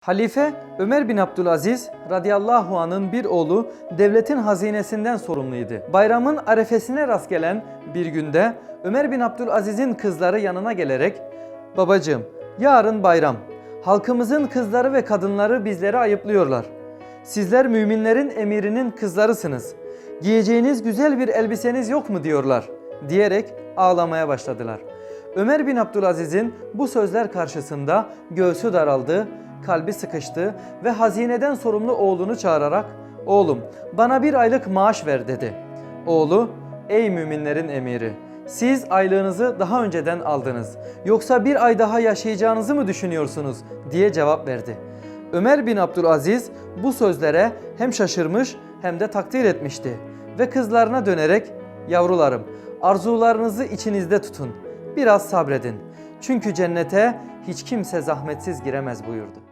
Halife Ömer bin Abdülaziz radıyallahu anın bir oğlu devletin hazinesinden sorumluydu. Bayramın arefesine rast gelen bir günde Ömer bin Abdülaziz'in kızları yanına gelerek Babacığım yarın bayram. Halkımızın kızları ve kadınları bizleri ayıplıyorlar. Sizler müminlerin emirinin kızlarısınız. Giyeceğiniz güzel bir elbiseniz yok mu diyorlar diyerek ağlamaya başladılar. Ömer bin Abdülaziz'in bu sözler karşısında göğsü daraldı, kalbi sıkıştı ve hazineden sorumlu oğlunu çağırarak "Oğlum, bana bir aylık maaş ver." dedi. Oğlu, "Ey müminlerin emiri, siz aylığınızı daha önceden aldınız. Yoksa bir ay daha yaşayacağınızı mı düşünüyorsunuz?" diye cevap verdi. Ömer bin Abdülaziz bu sözlere hem şaşırmış hem de takdir etmişti ve kızlarına dönerek "Yavrularım, arzularınızı içinizde tutun. Biraz sabredin. Çünkü cennete hiç kimse zahmetsiz giremez." buyurdu.